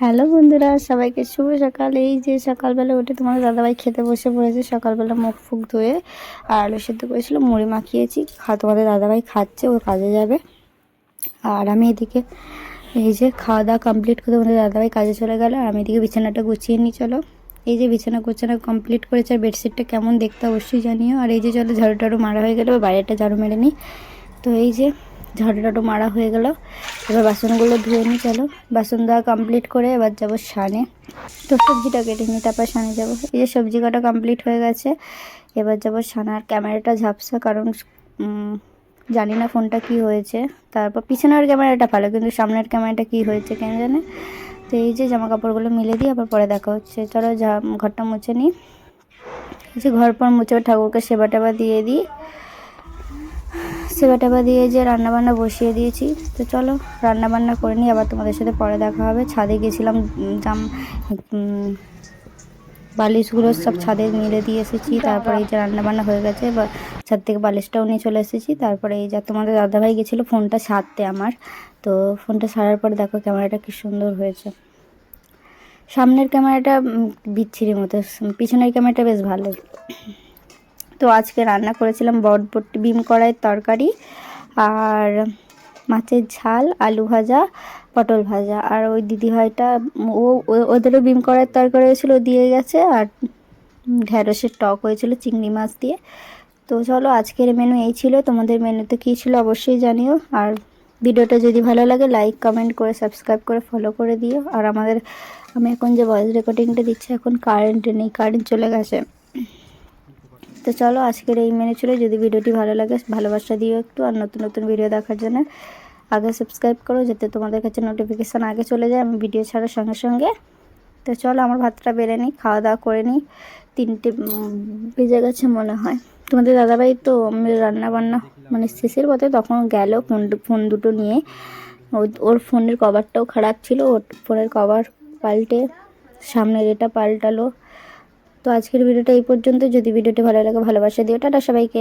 Hello বন্ধুরা, সবাইকে শুভ সকাল। এই যে সকালবেলা উঠে তোমার দাদাভাই খেতে বসে পড়েছে, সকালবেলা মুখ ফুক ধুয়ে আর আলু সেদ্ধ করেছিল, মুড়ি মাখিয়েছি, খা তোমাদের দাদাভাই খাচ্ছে ও কাজে যাবে। আর আমি এদিকে এই যে খাওয়া দাওয়া কমপ্লিট করে তোমাদের দাদাভাই কাজে চলে গেল, আর আমি এদিকে বিছানাটা গুছিয়ে নিই, চলো। এই যে বিছানা গোছানা কমপ্লিট করেছে, আর বেডশিটটা কেমন দেখতে অবশ্যই জানিও। আর এই যে চলো ঝাড়ু টাড়ু মারা হয়ে গেলো বাইরেটা ঝাড়ু মেরে নিই। তো এই যে ঝাড়ু টাড়ু মারা হয়ে গেল এবার বাসনগুলো ধুয়ে নিই চলো। বাসন দেওয়া কমপ্লিট করে এবার যাব সানে। তো সবজিটা কেটে নিই তারপর সানে যাব। এই যে সবজি কাটা কমপ্লিট হয়ে গেছে, এবার যাব সানার ক্যামেরাটা ঝাপসা, কারণ জানি না ফোনটা কি হয়েছে। তারপর পিছনের ক্যামেরাটা ভালো, কিন্তু সামনের ক্যামেরাটা কি হয়েছে কেন জানে। তো এই যে জামা কাপড়গুলো মিলে দিই, আবার পরে দেখা হচ্ছে। চলো ঘরটা মুছে নিই যে ঘর পর মুছে ঠাকুরকে সেবা টেবা দিয়ে দিই। সেবা টেবা দিয়ে যে রান্নাবান্না বসিয়ে দিয়েছি, তো চলো রান্নাবান্না করে নিই, আবার তোমাদের সাথে পরে দেখা হবে। ছাদে গেছিলাম জাম বালিশগুলো সব ছাদে মিলে দিয়ে এসেছি। তারপরে এই যে রান্নাবান্না হয়ে গেছে বা ছাদ থেকে বালিশটাও নিয়ে চলে এসেছি। তারপরে এই যা তোমাদের দাদাভাই গেছিল ফোনটা সারতে আমার, তো ফোনটা সারার পর দেখো ক্যামেরাটা কি সুন্দর হয়েছে। সামনের ক্যামেরাটা বিচ্ছিরি মতো, পিছনের ক্যামেরাটা বেশ ভালো। তো আজকে রান্না করেছিলাম বটবটি বিম কড়াইয়ের তরকারি আর মাছের ঝাল, আলু ভাজা, পটল ভাজা। আর ওই দিদিভাইটা ও ওদেরও বিম কড়াইয়ের তরকারি হয়েছিল দিয়ে গেছে। আর ঢ্যাঁড়সের টক হয়েছিল, চিংড়ি মাছ দিয়ে। তো চলো, আজকের মেনু এই ছিল। তোমাদের মেনুতে কী ছিল অবশ্যই জানিও। আর ভিডিওটা যদি ভালো লাগে লাইক কমেন্ট করে সাবস্ক্রাইব করে ফলো করে দিও। আর আমাদের আমি এখন যে ভয়েস রেকর্ডিংটা দিচ্ছি, এখন কারেন্ট নেই কারেন্ট চলে গেছে। তো চলো আজকের এই মেনে ছিল যদি ভিডিওটি ভালো লাগে, ভালোবাসা দিও একটু আর নতুন নতুন ভিডিও দেখার জন্য। আগে সাবস্ক্রাইব করো যাতে তোমাদের কাছে নোটিফিকেশান আগে চলে যায় আমি ভিডিও ছাড়ার সঙ্গে সঙ্গে। তো চলো আমার ভাতটা বেড়ে নিই, খাওয়া দাওয়া করে নিই। তিনটে বেজে গেছে মনে হয়। তোমাদের দাদাভাই তো আমি রান্না বান্না মানে শেষের পথে তখন গেল ফোন ফোন দুটো নিয়ে। ওর ফোনের কভারটাও খারাপ ছিল, ওর ফোনের কভার পাল্টে, সামনের এটা পাল্টালো। তো আজকের ভিডিওটা এই পর্যন্ত যদি ভিডিওটি ভালো লাগে ভালোবাসা দিও। টাটা সবাইকে।